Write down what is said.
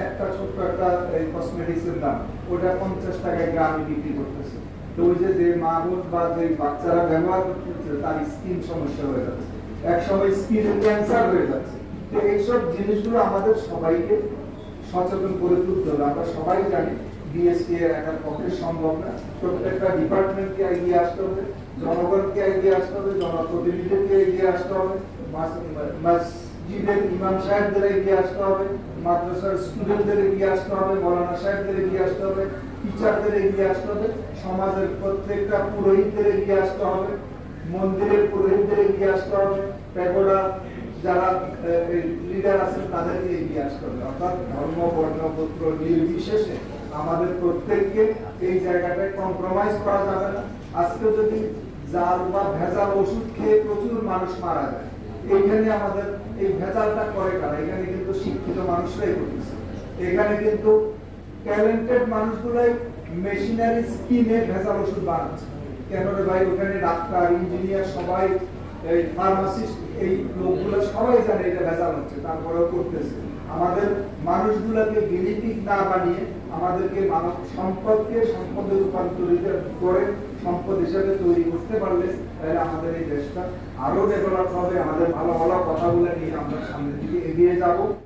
একটা ছোট্ট একটা এই কসমেটিক্সের দাম, ওটা পঞ্চাশ টাকায় গ্রামে বিক্রি করতেছে। তো ওই যে যে মা বোন বা যে বাচ্চারা ব্যবহার করতেছে, তার স্কিন সমস্যা হয়ে যাচ্ছে। এক সময় স্কিনের ক্যান্সার হয়ে যাচ্ছে। তো এইসব জিনিসগুলো আমাদের সবাইকে সচেতন করে তুলতে হবে। আমরা সবাই জানি বিএসপি এর একার পক্ষে সম্ভব না। প্রত্যেকটা ডিপার্টমেন্টকে এগিয়ে আসতে হবে, জনগণকে এগিয়ে আসতে হবে, জনপ্রতিনিধিকে এগিয়ে আসতে হবে মাস- ইমাম সাহেবদের এগিয়ে আসতে হবে, মাদ্রাসার স্টুডেন্টদের এগিয়ে আসতে হবে, মৌলানা সাহেবদের এগিয়ে আসতে হবে টিচারদের এগিয়ে আসতে হবে, সমাজের প্রত্যেকটা পুরোহিতদের এগিয়ে আসতে হবে, মন্দিরের পুরোহিতদের এগিয়ে আসতে হবে, প্যাগোডা যারা লিডার তাদেরকে এগিয়ে আসতে হবে। অর্থাৎ ধর্ম, বর্ণ, গোত্র নির্বিশেষে আমাদের প্রত্যেককে এই জায়গাটায় কম্প্রোমাইজ করা যাবে না। আজকে যদি জাল বা ভেজাল ওষুধ খেয়ে প্রচুর মানুষ মারা যায় এইখানে আমাদের এই ভেজালটা করে কারা? এখানে কিন্তু শিক্ষিত মানুষরাই করতেছে। এখানে কিন্তু ট্যালেন্টেড মানুষগুলাই মেশিনারি স্কিনে ভেজাল ওষুধ বানাচ্ছে। কেন রে ভাই? ওখানে ডাক্তার ইঞ্জিনিয়ার সবাই, এই ফার্মাসিস্ট এই লোকগুলো সবাই জানে এটা ভেজাল হচ্ছে, তারপরেও করতেছে। আমাদের মানুষগুলোকে বেনিফিট না বানিয়ে আমাদেরকে মানব সম্পদকে সম্পদে রূপান্তরিত করে সম্পদ হিসেবে তৈরি করতে পারলে তাহলে আমাদের এই দেশটা আরও ডেভেলপ হবে, আমাদের ভালো ভালো কথাগুলো নিয়ে আমরা সামনের দিকে এগিয়ে যাব।